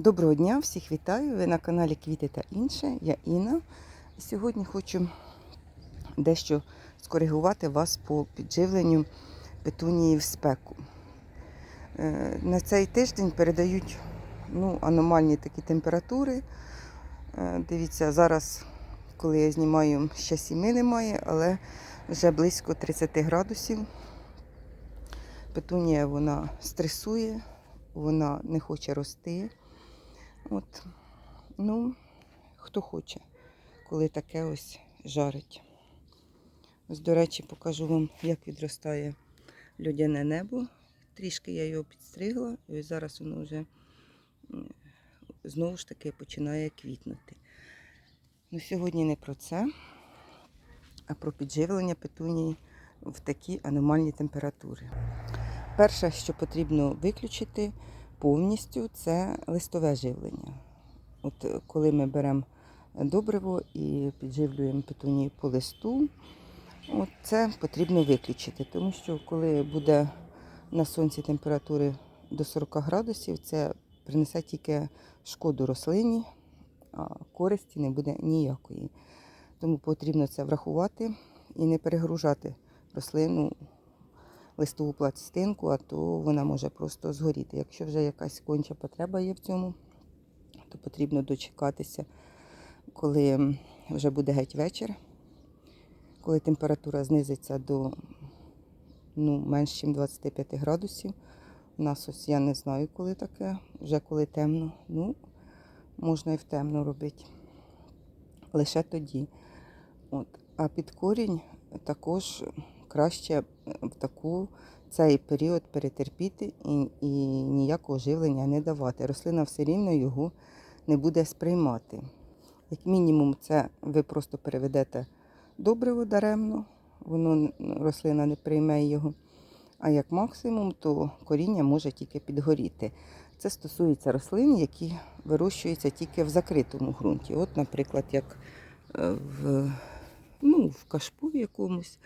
Доброго дня, всіх вітаю. Ви на каналі Квіти та інше. Я Інна. Сьогодні хочу дещо скоригувати вас по підживленню петунії в спеку. Е, На цей тиждень передають ну, аномальні такі температури. Е, Дивіться, зараз, коли я знімаю, ще сіми немає, але вже близько 30 градусів. Петунія вона стресує, вона не хоче рости. От, ну, хто хоче, коли таке ось жарить. Ось, до речі, покажу вам, як відростає людяне небо. Трішки я його підстригла, і зараз воно вже знову ж таки починає квітнути. Ну, сьогодні не про це, а про підживлення петунії в такі аномальні температури. Перше, що потрібно виключити повністю, це листове живлення. От е, коли ми беремо добриво і підживлюємо петунію по листу, от це потрібно виключити, тому що коли буде на сонці температури до 40 градусів, це принесе тільки шкоду рослині, а користі не буде ніякої. Тому потрібно це врахувати і не перегружати рослину листову пластинку, а то вона може просто згоріти. Якщо вже якась конча потреба є в цьому, то потрібно дочекатися, коли вже буде геть вечір, коли температура знизиться до ну, менш ніж 25 градусів. У нас ось я не знаю, коли таке, вже коли темно. Ну, можна і в темно робити. Лише тоді. От. А під корінь також краще в таку цей період перетерпіти і, і ніякого живлення не давати. Рослина все рівно його не буде сприймати. Як мінімум, це ви просто переведете добриво даремно, воно рослина не прийме його. А як максимум, то коріння може тільки підгоріти. Це стосується рослин, які вирощуються тільки в закритому ґрунті. От, наприклад, як е, в, ну, в кашпу якомусь,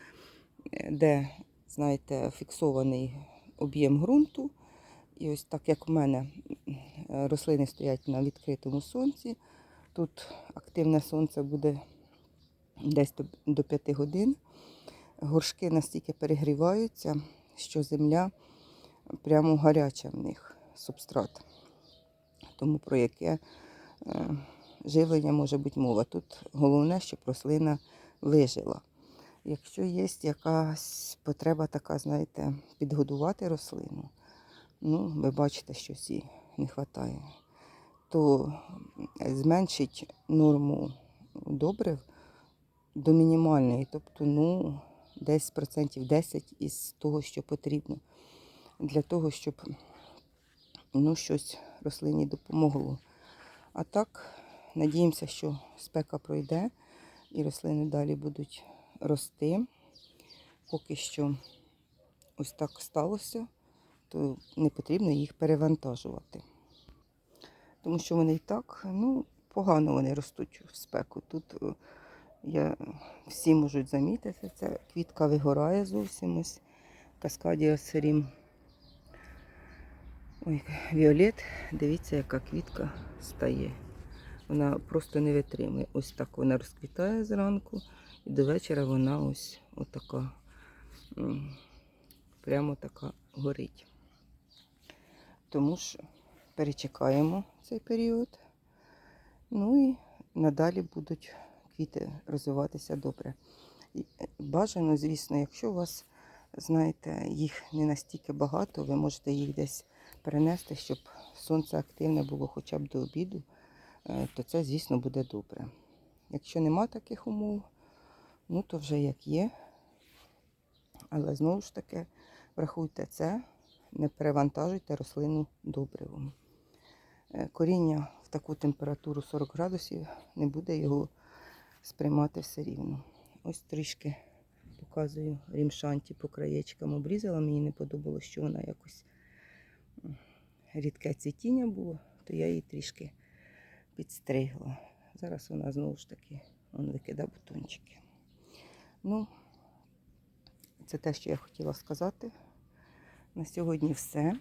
де, знаєте, фіксований об'єм ґрунту. І ось так як у мене рослини стоять на відкритому сонці, тут активне сонце буде десь до, до 5 годин. Горшки настільки перегріваються, що земля прямо гаряча в них субстрат. Тому про яке е, живлення може бути мова. Тут головне, щоб рослина вижила. Якщо є якась потреба така, знаєте, підгодувати рослину, ну, ви бачите, що їй не вистачає, то зменшить норму добрив до мінімальної, тобто, ну, десь процентів 10 із того, що потрібно, для того, щоб ну, щось рослині допомогло. А так, надіємося, що спека пройде і рослини далі будуть рости. Поки що ось так сталося, то не потрібно їх перевантажувати. Тому що вони і так, ну, погано вони ростуть в спеку. Тут е, я, всі можуть замітити, це квітка вигорає зовсім ось. Каскадія серім. Ой, Віолет, дивіться, яка квітка стає. Вона просто не витримує. Ось так вона розквітає зранку, і до вечора вона ось отака, прямо така горить. Тому ж перечекаємо цей період. Ну і надалі будуть квіти розвиватися добре. Е, Бажано, звісно, якщо у вас, знаєте, їх не настільки багато, ви можете їх десь перенести, щоб сонце активне було хоча б до обіду, е, то це, звісно, буде добре. Якщо нема таких умов, ну то вже як є. Але знову ж таки, врахуйте це, не перевантажуйте рослину добривом. Е, Коріння в таку температуру 40 градусів не буде його сприймати все рівно. Ось трішки показую рімшанті по краєчкам обрізала. Мені не подобалося, що вона якось рідке цвітіння було, то я її трішки підстригла. Зараз вона знову ж таки викидає бутончики. Ну, це те, що я хотіла сказати. На сьогодні все.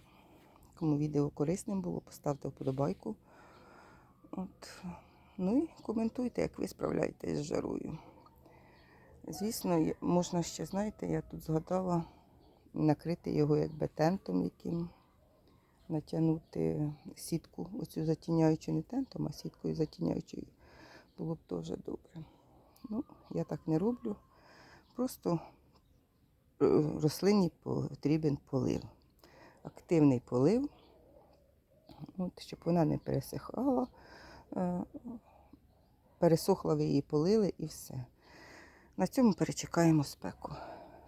Кому відео корисним було, поставте вподобайку. От. Ну і коментуйте, як ви справляєтесь з жарою. Звісно, можна ще, знаєте, я тут згадала накрити його якби тентом яким, натягнути сітку, оцю затіняючу не тентом, а сіткою затіняючою. Було б теж добре. Ну, я так не роблю. Просто е, рослині потрібен полив. Активний полив, от, щоб вона не пересихала. Е, Пересохла, ви її полили і все. На цьому перечекаємо спеку.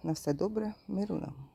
На все добре, миру нам.